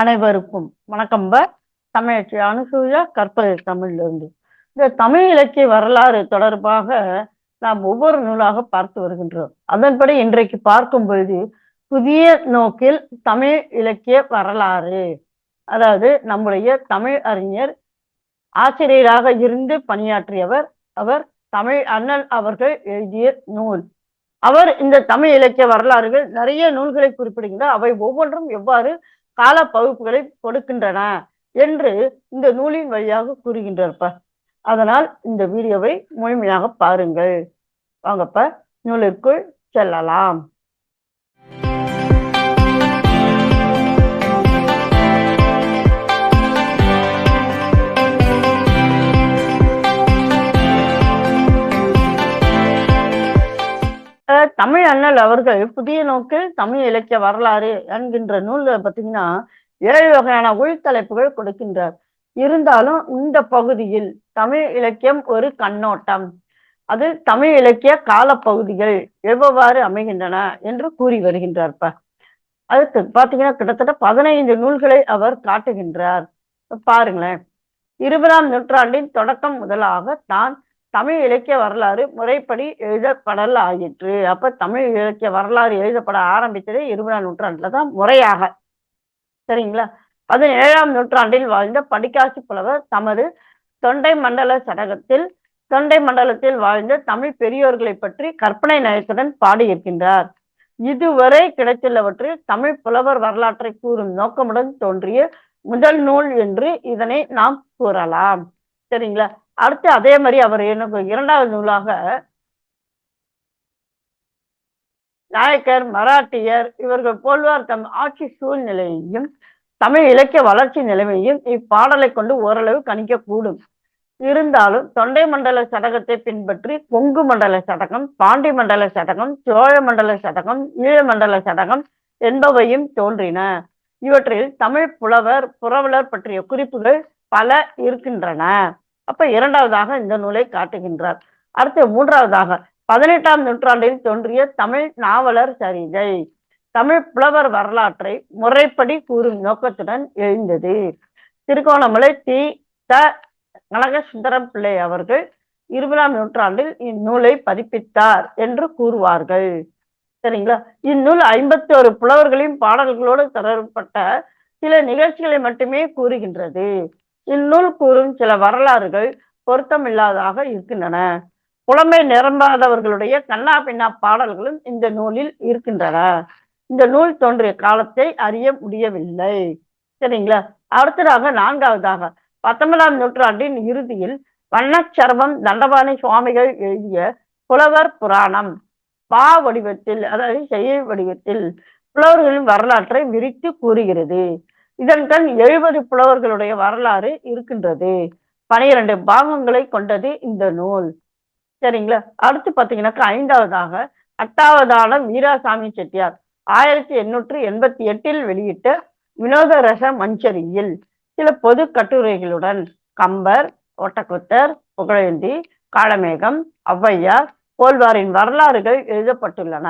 அனைவருக்கும் வணக்கம். ப தமிழச்சி அனுசூயா கற்பது தமிழிலிருந்து. இந்த தமிழ் இலக்கிய வரலாறு தொடர்பாக நாம் ஒவ்வொரு நூலாக பார்த்து வருகின்றோம். அதன்படி இன்றைக்கு பார்க்கும் பொழுது புதிய நோக்கில் தமிழ் இலக்கிய வரலாறு. அதாவது நம்முடைய தமிழ் அறிஞர் ஆசிரியராக இருந்து பணியாற்றியவர் அவர் தமிழ் அண்ணல் அவர்கள் எழுதிய நூல். அவர் இந்த தமிழ் இலக்கிய வரலாறுகள் நிறைய நூல்களை குறிப்பிடுகின்றார். அவை ஒவ்வொன்றும் எவ்வாறு கால பகுப்புகளை கொடுக்கின்றன என்று இந்த நூலின் வழியாக கூறுகின்றப்ப அதனால் இந்த வீடியோவை முழுமையாக பாருங்கள். வாங்கப்ப நூலிற்குள் செல்லலாம். தமிழ் அண்ணல் அவர்கள் புதிய நோக்கில் தமிழ் இலக்கிய வரலாறு என்கின்ற நூல்ல பார்த்தீங்கன்னா ஏழு வகையான உள்தலைப்புகள் கொடுக்கின்றார். இருந்தாலும் இந்த பகுதியில் தமிழ் இலக்கியம் ஒரு கண்ணோட்டம். அது தமிழ் இலக்கிய காலப்பகுதிகள் எவ்வாறு அமைகின்றன என்று கூறி வருகின்றார்ப்ப. அதுக்கு பாத்தீங்கன்னா கிட்டத்தட்ட பதினைந்து நூல்களை அவர் காட்டுகின்றார். பாருங்களேன். இருபதாம் நூற்றாண்டின் தொடக்கம் முதலாக தான் தமிழ் இலக்கிய வரலாறு முறைப்படி எழுதப்படல் ஆயிற்று. அப்ப தமிழ் இலக்கிய வரலாறு எழுதப்பட ஆரம்பித்தது இருபதாம் நூற்றாண்டுல தான் முறையாக. சரிங்களா? பதினேழாம் நூற்றாண்டில் வாழ்ந்த படிக்காசி புலவர் தமது தொண்டை மண்டல சடகத்தில் தொண்டை மண்டலத்தில் வாழ்ந்த தமிழ் பெரியோர்களை பற்றி கற்பனை நயத்துடன் பாடியிருக்கின்றார். இதுவரை கிடைத்துள்ளவற்றில் தமிழ் புலவர் வரலாற்றை கூறும் நோக்கமுடன் தோன்றிய முதல் நூல் என்று இதனை நாம் கூறலாம். சரிங்களா? அடுத்து அதே மாதிரி அவர் என்ன இரண்டாவது நூலாக நாயக்கர் மராட்டியர் இவர்கள் போல்வார் தம் ஆட்சி சூழ்நிலையையும் தமிழ் இலக்கிய வளர்ச்சி நிலைமையும் இப்பாடலை கொண்டு ஓரளவு கணிக்கக்கூடும். இருந்தாலும் தொண்டை மண்டல சடகத்தை பின்பற்றி கொங்கு மண்டல சடகம் பாண்டி மண்டல சடகம் சோழ மண்டல சடகம் ஈழ மண்டல சடகம் என்பவையும் தோன்றின. இவற்றில் தமிழ் புலவர் புரவலர் பற்றிய குறிப்புகள் பல இருக்கின்றன. அப்ப இரண்டாவதாக இந்த நூலை காட்டுகின்றார். அடுத்து மூன்றாவதாக பதினெட்டாம் நூற்றாண்டில் தோன்றிய தமிழ் நாவலர் சரிதை. தமிழ் புலவர் வரலாற்றை முறைப்படி கூறும் நோக்கத்துடன் எழுந்தது. திருகோணமலை தி. த. கனகசுந்தரம் பிள்ளை அவர்கள் இருபதாம் நூற்றாண்டில் இந்நூலை பதிப்பித்தார் என்று கூறுவார்கள். சரிங்களா? இந்நூல் ஐம்பத்தி ஒரு புலவர்களின் பாடல்களோடு தொடர்பட்ட சில நிகழ்ச்சிகளை மட்டுமே கூறுகின்றது. இந்நூல் கூறும் சில வரலாறுகள் பொருத்தமில்லாதாக இருக்கின்றன. புலமை நிரம்பாதவர்களுடைய கண்ணா பின்னா பாடல்களும் இந்த நூலில் இருக்கின்றன. இந்த நூல் தோன்றிய காலத்தை அறிய முடியவில்லை. சரிங்களா? அடுத்ததாக நான்காவதாக பத்தொன்பதாம் நூற்றாண்டின் இறுதியில் வண்ணச்சரவம் தண்டபாணி சுவாமிகள் எழுதிய புலவர் புராணம் பா வடிவத்தில் அதாவது செய்ய வடிவத்தில் புலவர்களின் வரலாற்றை விரித்து கூறுகிறது. இதன் கண் எழுபது புலவர்களுடைய வரலாறு இருக்கின்றது. பனிரெண்டு பாகங்களை கொண்டது இந்த நூல். சரிங்களா? அடுத்து பார்த்தீங்கன்னாக்கா ஐந்தாவதாக அட்டாவதான வீராசாமி செட்டியார் ஆயிரத்தி எண்ணூற்று எண்பத்தி எட்டில் வெளியிட்ட வினோத ரச மஞ்சரியில் சில பொது கட்டுரைகளுடன் கம்பர் ஒட்டக்குத்தர் புகழேந்தி காளமேகம் ஔவையார் போல்வாரின் வரலாறுகள் எழுதப்பட்டுள்ளன.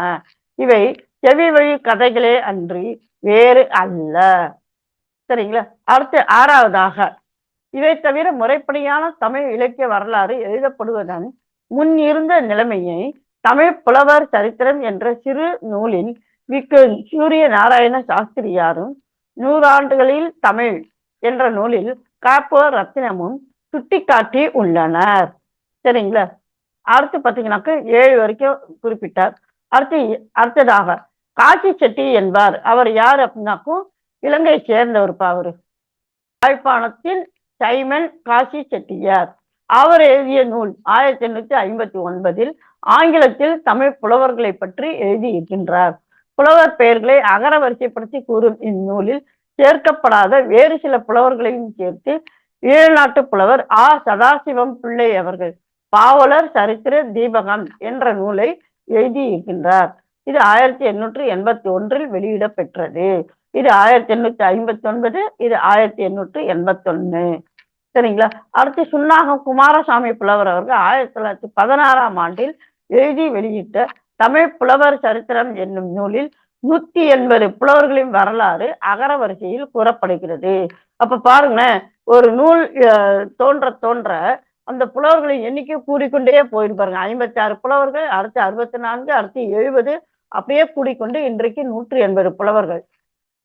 இவை செவி வழி கதைகளே அன்றி வேறு அல்ல. சரிங்களா? அடுத்து ஆறாவதாக இவை தவிர முறைப்படியான தமிழ் இலக்கிய வரலாறு எழுதப்படுவதன் முன் இருந்த நிலைமையை தமிழ் புலவர் சரித்திரம் என்ற சிறு நூலின் விக்கு சூரிய நாராயண சாஸ்திரியாரும் நூறாண்டுகளில் தமிழ் என்ற நூலில் காப்போ ரத்தினமும் சுட்டிக்காட்டி உள்ளனர். சரிங்களா? அடுத்து பார்த்தீங்கன்னாக்க ஏழு வரைக்கும் குறிப்பிட்டார். அடுத்து அடுத்ததாக காசி செட்டி என்பார். அவர் யார் அப்படின்னாக்கும் இலங்கை சேர்ந்தவர் அவரு. யாழ்ப்பாணத்தின் சைமன் காசி செட்டியார். அவர் எழுதிய நூல் ஆயிரத்தி எண்ணூத்தி ஐம்பத்தி ஒன்பதில் ஆங்கிலத்தில் தமிழ் புலவர்களை பற்றி எழுதியிருக்கின்றார். புலவர் பெயர்களை அகர வரிசைப்படுத்தி கூறும் இந்நூலில் சேர்க்கப்படாத வேறு சில புலவர்களையும் சேர்த்து ஈழநாட்டு புலவர் ஆ. சதாசிவம் பிள்ளை அவர்கள் பாவலர் சரித்திர தீபகம் என்ற நூலை எழுதியிருக்கின்றார். இது ஆயிரத்தி எண்ணூற்றி எண்பத்தி ஒன்றில் வெளியிடப்பெற்றது. இது ஆயிரத்தி எண்ணூத்தி ஐம்பத்தி ஒன்பது இது ஆயிரத்தி எண்ணூற்றி எண்பத்தொன்னு. சரிங்களா? அடுத்து சுன்னாகம் குமாரசாமி புலவர் அவர்கள் ஆயிரத்தி தொள்ளாயிரத்தி பதினாறாம் ஆண்டில் எழுதி வெளியிட்ட தமிழ் புலவர் சரித்திரம் என்னும் நூலில் நூத்தி எண்பது புலவர்களின் வரலாறு அகர வரிசையில் கூறப்படுகிறது. அப்ப பாருங்களேன் ஒரு நூல் அஹ், தோன்ற தோன்ற அந்த புலவர்களின் எண்ணிக்கை கூடிக்கொண்டே போயிட்டு பாருங்க. ஐம்பத்தி ஆறு புலவர்கள் அடுத்து அறுபத்தி நான்கு அடுத்து எழுபது அப்படியே கூடிக்கொண்டு இன்றைக்கு நூற்றி எண்பது புலவர்கள்.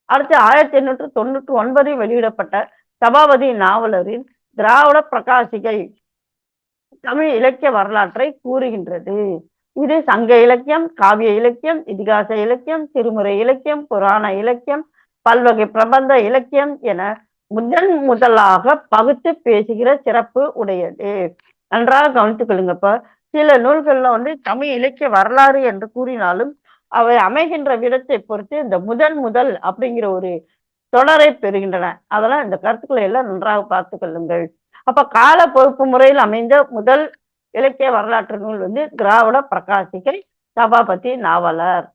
அடுத்து ஆயிரத்தி எண்ணூற்று தொண்ணூற்றி ஒன்பதில் வெளியிடப்பட்ட சபாபதி நாவலரின் திராவிட பிரகாசிகை தமிழ் இலக்கிய வரலாற்றை கூறுகின்றது. இது சங்க இலக்கியம் காவிய இலக்கியம் இதிகாச இலக்கியம் திருமுறை இலக்கியம் புராண இலக்கியம் பல்வகை பிரபந்த இலக்கியம் என முதன் முதலாக பகுத்து பேசுகிற சிறப்பு உடையது. நன்றாக கவனித்துக் கொள்ளுங்கப்ப. சில நூல்கள்ல வந்து தமிழ் இலக்கிய வரலாறு என்று கூறினாலும் அவை அமைகின்ற விதத்தை பொறுத்து இந்த முதல் முதல் அப்படிங்கிற ஒரு தொடரை பெறுகின்றன. அதெல்லாம் இந்த கருத்துக்களை எல்லாம் நன்றாக பார்த்து கொள்ளுங்கள். அப்ப கால பொறுப்பு முறையில் அமைந்த முதல் இலக்கிய வரலாற்று நூல் வந்து திராவிட பிரகாசிகை சபாபதி நாவலர்.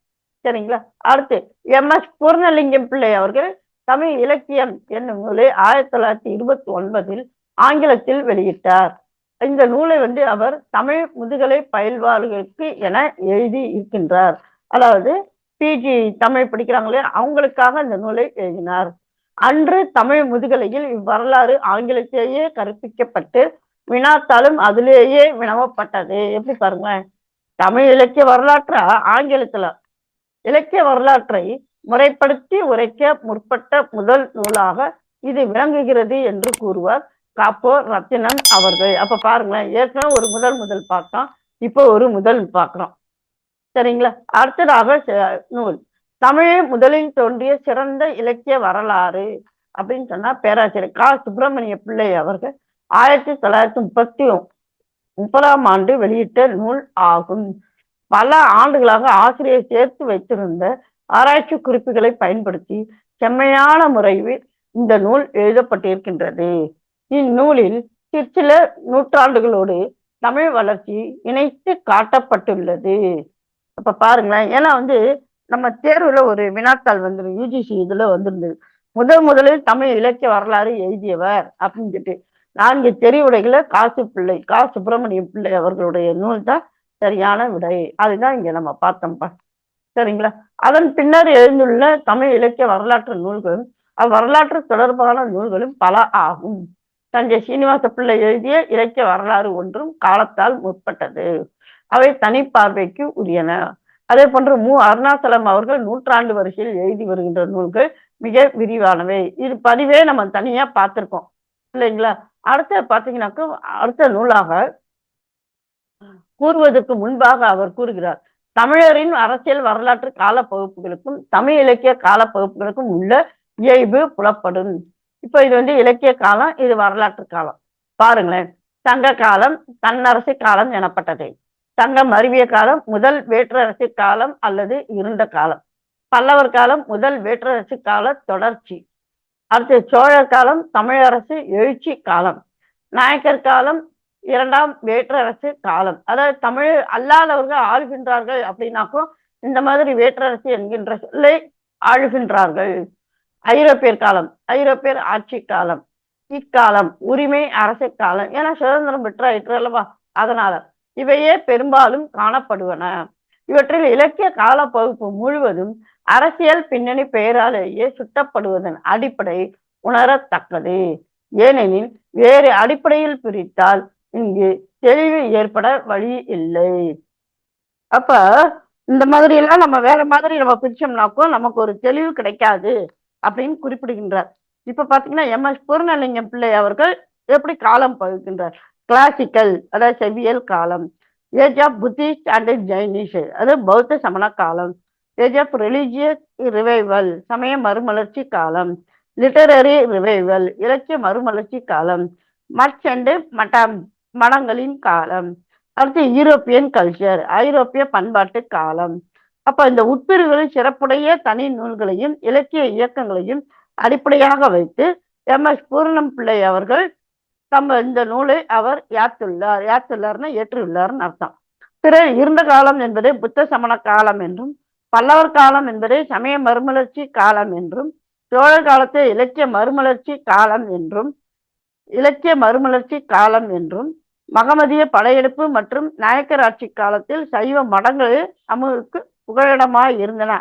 சரிங்களா? அடுத்து எம் எஸ் பூர்ணலிங்கம் பிள்ளை அவர்கள் தமிழ் இலக்கியம் என்னும் நூலை ஆயிரத்தி தொள்ளாயிரத்தி இருபத்தி ஒன்பதில் ஆங்கிலத்தில் வெளியிட்டார். இந்த நூலை வந்து அவர் தமிழ் முதுகலை பயில்வாளர்களுக்கு என எழுதி இருக்கின்றார். அதாவது பிஜி தமிழ் படிக்கிறாங்களே அவங்களுக்காக இந்த நூலை எழுதினார். அன்று தமிழ் முதுகலையில் இவ்வரலாறு ஆங்கிலத்திலேயே கற்பிக்கப்பட்டு வினாத்தாலும் அதிலேயே வினவப்பட்டது. எப்படி பாருங்களேன். தமிழ் இலக்கிய வரலாற்றா? ஆங்கிலத்துல. இலக்கிய வரலாற்றை முறைப்படுத்தி உரைக்க முற்பட்ட முதல் நூலாக இது விளங்குகிறது என்று கூறுவார் காப்போ ரத்தினன் அவர்கள். அப்ப பாருங்களேன் ஏற்கனவே ஒரு முதல் முதல் பார்க்கலாம் இப்போ ஒரு முதல் பார்க்கிறோம். சரிங்களா? அடுத்ததாக நூல். தமிழில் முதலில் தோன்றிய சிறந்த இலக்கிய வரலாறு அப்படின்னு சொன்னா பேராசிரியர் கா. சுப்பிரமணிய பிள்ளை அவர்கள் ஆயிரத்தி தொள்ளாயிரத்தி முப்பத்தி முப்பதாம் ஆண்டு வெளியிட்ட நூல் ஆகும். பல ஆண்டுகளாக ஆசிரியர் சேர்த்து வைத்திருந்த ஆராய்ச்சி குறிப்புகளை பயன்படுத்தி செம்மையான முறையில் இந்த நூல் எழுதப்பட்டிருக்கின்றது. இந்நூலில் சிற்சில நூற்றாண்டுகளோடு தமிழ் வளர்ச்சி இணைத்து காட்டப்பட்டுள்ளது. அப்ப பாருங்களேன். ஏன்னா வந்து நம்ம தேர்வுல ஒரு வினாத்தாள் வந்துடும் யூஜிசி இதுல வந்திருந்தது முதல் முதலில் தமிழ் இலக்கிய வரலாறு எழுதியவர் அப்படின்னு சொல்லிட்டு நான்கு தெரிவுடைகளை காசு பிள்ளை கா. சுப்பிரமணிய பிள்ளை அவர்களுடைய நூல் தான் சரியான விடை. அதுதான் இங்க நம்ம பார்த்தோம்ப்பா. சரிங்களா? அதன் பின்னர் எழுந்துள்ள தமிழ் இலக்கிய வரலாற்று நூல்களும் அவ்வரலாற்று தொடர்பான நூல்களும் பல ஆகும். தஞ்சை சீனிவாச பிள்ளை எழுதிய இலக்கிய வரலாறு ஒன்றும் காலத்தால் முற்பட்டது. அவை தனிப்பார்வைக்கு உரியன. அதே போன்று மு. அருணாசலம் அவர்கள் நூற்றாண்டு வரிசையில் எழுதி வருகின்ற நூல்கள் மிக விரிவானவை. இது பதிவே நம்ம தனியா பார்த்திருக்கோம். இல்லைங்களா? அடுத்த பாத்தீங்கன்னாக்கா அடுத்த நூலாக கூறுவதற்கு முன்பாக அவர் கூறுகிறார் தமிழரின் அரசியல் வரலாற்று கால பகுப்புகளுக்கும் தமிழ் இலக்கிய கால பகுப்புகளுக்கும் உள்ள இயல்பு புலப்படும். இப்ப இது வந்து இலக்கிய காலம் இது வரலாற்று காலம். பாருங்களேன் சங்க காலம் தன்னரசு காலம் எனப்பட்டது. சங்கம் அறிவிய காலம் முதல் வேற்றரசு காலம் அல்லது இருண்ட காலம். பல்லவர் காலம் முதல் வேற்றரசு கால தொடர்ச்சி. அடுத்து சோழர் காலம் தமிழரசு எழுச்சி காலம். நாயக்கர் காலம் இரண்டாம் வேற்றரசு காலம். அதாவது தமிழ் அல்லாதவர்கள் ஆளுகின்றார்கள் அப்படின்னாக்கும் இந்த மாதிரி வேற்றரசு என்கின்ற சொல்லை ஆளுகின்றார்கள். ஐரோப்பியர் காலம் ஐரோப்பியர் ஆட்சி காலம் இக்காலம் உரிமை அரசு காலம். ஏன்னா சுதந்திரம் பெற்றாயிற்று அல்லவா? அதனால. இவையே பெரும்பாலும் காணப்படுவன. இவற்றில் இலக்கிய கால பகுப்பு முழுவதும் அரசியல் பின்னணி பெயராலேயே சுட்டப்படுவதன் அடிப்படை உணரத்தக்கது. ஏனெனில் வேறு அடிப்படையில் பிரித்தால் இங்கு தெளிவு ஏற்பட வழி இல்லை. அப்ப இந்த மாதிரி எல்லாம் நம்ம வேற மாதிரி நம்ம பிரிச்சோம்னாக்கும் நமக்கு ஒரு தெளிவு கிடைக்காது அப்படின்னு குறிப்பிடுகின்றார். இப்ப பாத்தீங்கன்னா எம் எஸ் பூர்ணலிங்கம் பிள்ளை அவர்கள் எப்படி காலம் பகுக்கின்றார்? கிளாசிக்கல் அதாவது செவ்வியல் காலம். Age of Buddhist and Jainish அது பௌத்த சமண காலம். ஏஜ் ஆஃப் ரிலிஜியஸ் ரிவைவல் சமய மறுமலர்ச்சி காலம். லிட்டரரி ரிவைவல் இலக்கிய மறுமலர்ச்சி காலம். மட்ச் அண்டு மட்டம் மடங்களின் காலம். அடுத்து யூரோப்பியன் கல்ச்சர் ஐரோப்பிய பண்பாட்டு காலம். அப்ப இந்த உட்பிரிவுகளில் சிறப்புடைய தனி நூல்களையும் இலக்கிய இயக்கங்களையும் அடிப்படையாக வைத்து எம் எஸ் பூர்ணம் பிள்ளை அவர்கள் தம்ம இந்த நூலை அவர் யாத்துள்ளார். யாத்துள்ளார்னா ஏற்றுள்ளார்னு அர்த்தம். பிற இருந்த காலம் என்பது புத்த சமண காலம் என்றும் பல்லவர் காலம் என்பது சமய மறுமலர்ச்சி காலம் என்றும் சோழர் காலத்தை இலக்கிய மறுமலர்ச்சி காலம் என்றும் இலக்கிய மறுமலர்ச்சி காலம் என்றும் மகமதிய படையெடுப்பு மற்றும் நாயக்கர் ஆட்சி காலத்தில் சைவ மடங்கள் அமுக்கு புகழிடமாய் இருந்தன.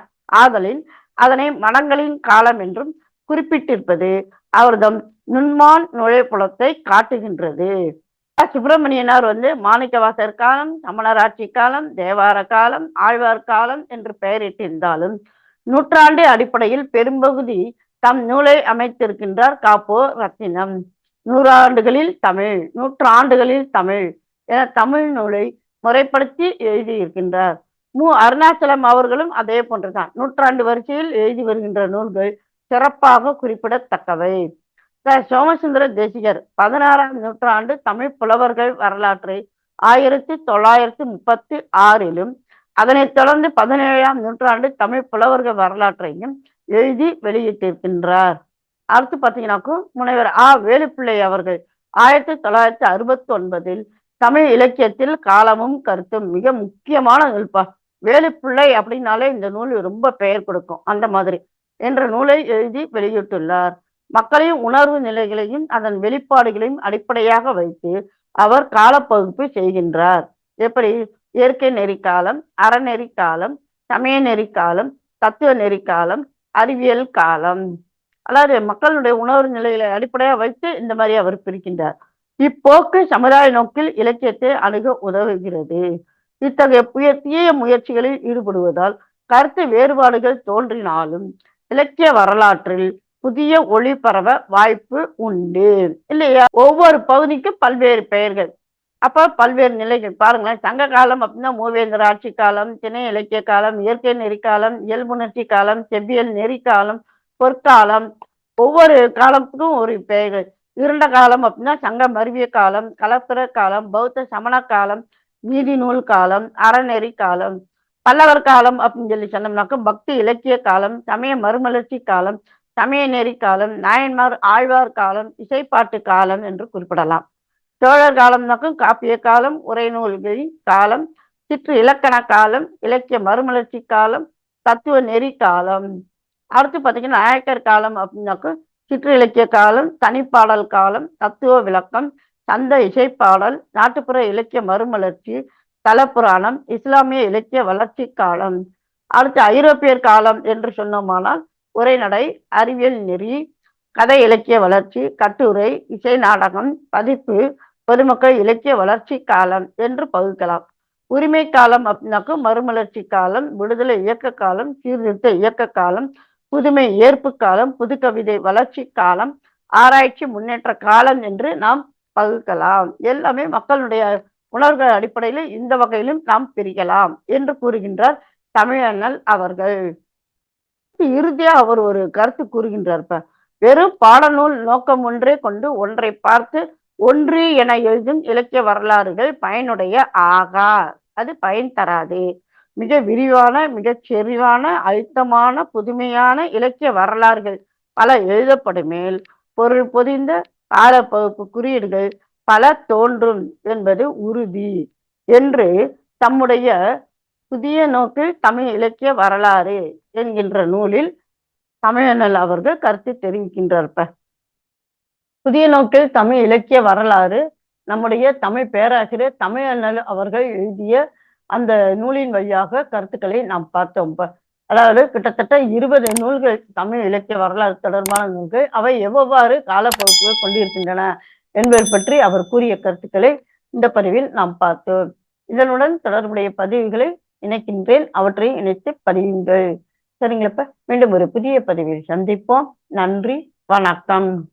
ஆதலின் அதனை மடங்களின் காலம் என்றும் குறிப்பிட்டிருப்பது. அவர்தம் நுண்மான் நுழைப்புலத்தை காட்டுகின்றது. சுப்பிரமணியனார் வந்து மாணிக்கவாசர் காலம் சமணராட்சி காலம் தேவார காலம் ஆழ்வார் காலம் என்று பெயரிட்டிருந்தாலும் நூற்றாண்டு அடிப்படையில் பெரும்பகுதி தம் நூலை அமைத்திருக்கின்றார் காப்போ ரத்தினம். நூறாண்டுகளில் தமிழ் நூற்றாண்டுகளில் தமிழ் என தமிழ் நூலை முறைப்படுத்தி எழுதியிருக்கின்றார். மு அருணாச்சலம் அவர்களும் அதே போன்றுதான். நூற்றாண்டு வரிசையில் எழுதி வருகின்ற நூல்கள் சிறப்பாக குறிப்பிடத்தக்கவை. சோமசுந்தர தேசிகர் பதினாறாம் நூற்றாண்டு தமிழ் புலவர்கள் வரலாற்றை ஆயிரத்தி தொள்ளாயிரத்தி முப்பத்தி ஆறிலும் அதனைத் தொடர்ந்து பதினேழாம் நூற்றாண்டு தமிழ் புலவர்கள் வரலாற்றையும் எழுதி வெளியிட்டிருக்கின்றார். அடுத்து பார்த்தீங்கன்னாக்கும் முனைவர் ஆ. வேலுப்பிள்ளை அவர்கள் ஆயிரத்தி தொள்ளாயிரத்தி அறுபத்தி ஒன்பதில் தமிழ் இலக்கியத்தில் காலமும் கருத்தும் மிக முக்கியமான நூல்பா. வேலுப்பிள்ளை அப்படின்னாலே இந்த நூல் ரொம்ப பெயர் கொடுக்கும். அந்த மாதிரி. என்ற நூலை எழுதி வெளியிட்டுள்ளார். மக்களின் உணர்வு நிலைகளையும் அதன் வெளிப்பாடுகளையும் அடிப்படையாக வைத்து அவர் காலப்பகுப்பு செய்கின்றார். எப்படி? இயற்கை நெறிக்காலம் அறநெறி காலம் சமய நெறி காலம் தத்துவ நெறி காலம் அறிவியல் காலம். அதாவது மக்களுடைய உணர்வு நிலைகளை அடிப்படையாக வைத்து இந்த மாதிரி அவர் பிரிக்கின்றார். இப்போக்கு சமுதாய நோக்கில் இலக்கியத்தை அணுக உதவுகிறது. இத்தகைய புய தீய முயற்சிகளில் ஈடுபடுவதால் கருத்து வேறுபாடுகள் தோன்றினாலும் இலக்கிய வரலாற்றில் புதிய ஒளி பரவ வாய்ப்பு உண்டு. இல்லையா? ஒவ்வொரு பகுதிக்கும் பல்வேறு பெயர்கள். அப்ப பல்வேறு நிலைகள். பாருங்களேன். சங்க காலம் அப்படின்னா மூவேந்தர் ஆட்சி காலம் திணை இலக்கிய காலம் இயற்கை நெறிக்காலம் இயல்புணர்ச்சி காலம் செவ்வியல் நெறிக்காலம் பொற்காலம். ஒவ்வொரு காலத்துக்கும் ஒரு பெயர்கள். இருண்ட காலம் அப்படின்னா சங்க மருவிய காலம் கலப்புற காலம் பௌத்த சமண காலம் நீதி நூல் காலம் அறநெறி காலம். பல்லவர் காலம் அப்படின்னு சொல்லி சொன்னோம்னாக்க பக்தி இலக்கிய காலம் சமய மறுமலர்ச்சி காலம் சமய நெறி காலம் நாயன்மார் ஆழ்வார் காலம் இசைப்பாட்டு காலம் என்று குறிப்பிடலாம். சோழர் காலம்னாக்கும் காப்பிய காலம் உரைநூல்களின் காலம் சிற்று இலக்கண காலம் இலக்கிய மறுமலர்ச்சி காலம் தத்துவ நெறி காலம். அடுத்து பார்த்தீங்கன்னா நாயக்கர் காலம் அப்படின்னாக்கும் சிற்று இலக்கிய காலம் தனிப்பாடல் காலம் தத்துவ விளக்கம் சந்த இசைப்பாடல் நாட்டுப்புற இலக்கிய மறுமலர்ச்சி தலப்புராணம் இஸ்லாமிய இலக்கிய வளர்ச்சி காலம் அடுத்து ஐரோப்பியர் காலம் என்று சொன்னோமானால் உரைநடை அறிவியல் நெறி கதை இலக்கிய வளர்ச்சி கட்டுரை இசை நாடகம் பதிப்பு பொதுமக்கள் இலக்கிய வளர்ச்சி காலம் என்று பகுக்கலாம். உரிமை காலம் அப்படின்னாக்கும் மறுமலர்ச்சி காலம் விடுதலை இயக்க காலம் சீர்திருத்த இயக்க காலம் புதுமை ஏற்பு காலம் புது கவிதை வளர்ச்சி காலம் ஆராய்ச்சி முன்னேற்ற காலம் என்று நாம் பகுக்கலாம். எல்லாமே மக்களுடைய உணர்வுகள் அடிப்படையில் இந்த வகையிலும் நாம் பிரிக்கலாம் என்று கூறுகின்றார் தமிழண்ணல் அவர்கள். இறுதியா அவர் ஒரு கருத்து கூறுகின்றார் வெறும் பாடநூல் நோக்கம் ஒன்றே கொண்டு ஒன்றை பார்த்து ஒன்று என எழுதும் இலக்கிய வரலாறுகள் பயனுடைய ஆகா. அது பயன் தராது. மிக விரிவான மிகச் செறிவான அழுத்தமான புதுமையான இலக்கிய வரலாறுகள் பல எழுதப்படுமேல் பொருள் பொதிந்த காலப்பகுப்பு குறியீடுகள் பல தோன்றும் என்பது உறுதி என்று தம்முடைய புதிய நோக்கில் தமிழ் இலக்கிய வரலாறு என்கின்ற நூலில் தமிழனல் அவர்கள் கருத்து தெரிவிக்கின்றார்ப்ப. புதிய நோக்கில் தமிழ் இலக்கிய வரலாறு நம்முடைய தமிழ் பேராசிரியர் தமிழனல் அவர்கள் எழுதிய அந்த நூலின் வழியாக கருத்துக்களை நாம் பார்த்தோம் அதாவது கிட்டத்தட்ட இருபது நூல்கள் தமிழ் இலக்கிய வரலாறு தொடர்பான நூல்கள் அவை எவ்வாறு காலப்பகுப்புகள் கொண்டிருக்கின்றன என்பது பற்றி அவர் கூறிய கருத்துக்களை இந்த பதிவில் நாம் பார்த்தோம். இதனுடன் தொடர்புடைய பதிவுகளை இணைக்கின்றேன். அவற்றை இணைத்து பதிவுங்கள் சரிங்களப்ப? மீண்டும் ஒரு புதிய பதிவில் சந்திப்போம். நன்றி. வணக்கம்.